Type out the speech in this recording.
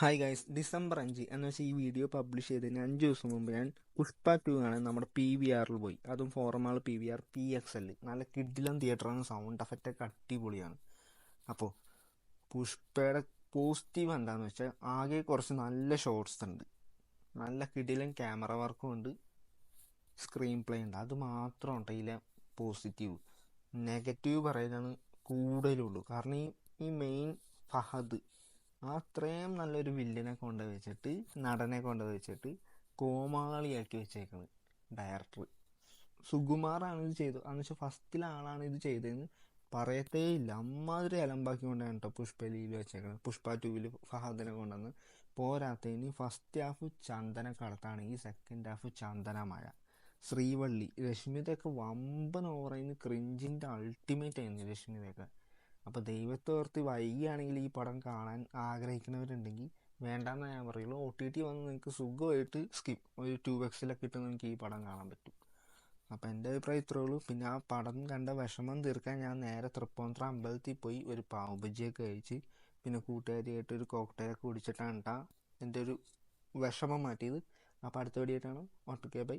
Hi guys December അഞ്ച്. എന്ന് വെച്ചാൽ ഈ വീഡിയോ പബ്ലിഷ് ചെയ്തതിന് അഞ്ച് ദിവസം മുമ്പ് ഞാൻ പുഷ്പ ടു ആണ് നമ്മുടെ പി വി ആറിൽ പോയി. അതും Forum Mall P V R P X L നല്ല കിഡിലം തിയേറ്ററാണ് സൗണ്ട് എഫക്റ്റ് ഒക്കെ അടിപൊളിയാണ്. അപ്പോൾ പുഷ്പയുടെ പോസിറ്റീവ് എന്താണെന്ന് വെച്ചാൽ ആകെ കുറച്ച് നല്ല ഷോർട്സ് ഉണ്ട്. നല്ല കിടിലൻ ക്യാമറ വർക്കും ഉണ്ട്. സ്ക്രീൻ പ്ലേ ഉണ്ട്. അത് മാത്രമാണ് ഇതിലെ പോസിറ്റീവ് നെഗറ്റീവ് പറയുന്നതാണ് കൂടുതലുള്ളൂ. കാരണം ഈ ഈ മെയിൻ ഫഹദ് അത്രയും നല്ലൊരു വില്ലനെ കൊണ്ട് വെച്ചിട്ട് നടനെ കൊണ്ട് വെച്ചിട്ട് കോമാളിയാക്കി വെച്ചേക്കണ് ഡയറക്ടർ സുകുമാറാണ് ഇത് ചെയ്തത്. എന്ന് വെച്ചാൽ ഫസ്റ്റിലെ ആളാണ് ഇത് ചെയ്തതെന്ന് പറയത്തേ ഇല്ല അമ്മാതിരി അലമ്പാക്കിക്കൊണ്ടാണ് കേട്ടോ പുഷ്പലിയിൽ വെച്ചേക്കുന്നത് പുഷ്പ ടൂവിൽ ഫഹദിനെ കൊണ്ടുവന്ന് പോരാത്തതിന് ഫസ്റ്റ് ഹാഫ് ചന്ദന കടത്താണെങ്കിൽ സെക്കൻഡ് ഹാഫ് ചന്ദനമായ ശ്രീവള്ളി രശ്മിതയൊക്കെ വമ്പൻ ഓവറായി ക്രിഞ്ചിന്റെ അൾട്ടിമേറ്റ് ആയിരുന്നു രശ്മിതയൊക്കെ. അപ്പോൾ ദൈവത്തെ ഓർത്ത് വൈകിയാണെങ്കിൽ ഈ പടം കാണാൻ ആഗ്രഹിക്കുന്നവരുണ്ടെങ്കിൽ വേണ്ടാന്ന് ഞാൻ പറയുള്ളൂ. ഒ ടി ടി വന്ന് നിങ്ങൾക്ക് സുഖമായിട്ട് സ്കിപ്പ് ഒരു ടു എക്സിലൊക്കെ ഇട്ട് നിങ്ങൾക്ക് ഈ പടം കാണാൻ പറ്റും. അപ്പോൾ എന്റെ അഭിപ്രായം ഇത്രേ ഉള്ളൂ. പിന്നെ ആ പടം കണ്ട വിഷമം തീർക്കാൻ ഞാൻ നേരെ തൃപ്പൂണിത്തുറ അമ്പലത്തിൽ പോയി ഒരു പാവ് ബജിയൊക്കെ കഴിച്ച് പിന്നെ കൂട്ടുകാരിയായിട്ട് ഒരു കോക്ടെയിലൊക്കെ കുടിച്ചിട്ടാണ് കേട്ടോ എന്റെ ഒരു വിഷമം മാറ്റിയത്. അപ്പോൾ അടുത്ത വീഡിയോ ആയിട്ടാണ് ഓക്കെ ബൈ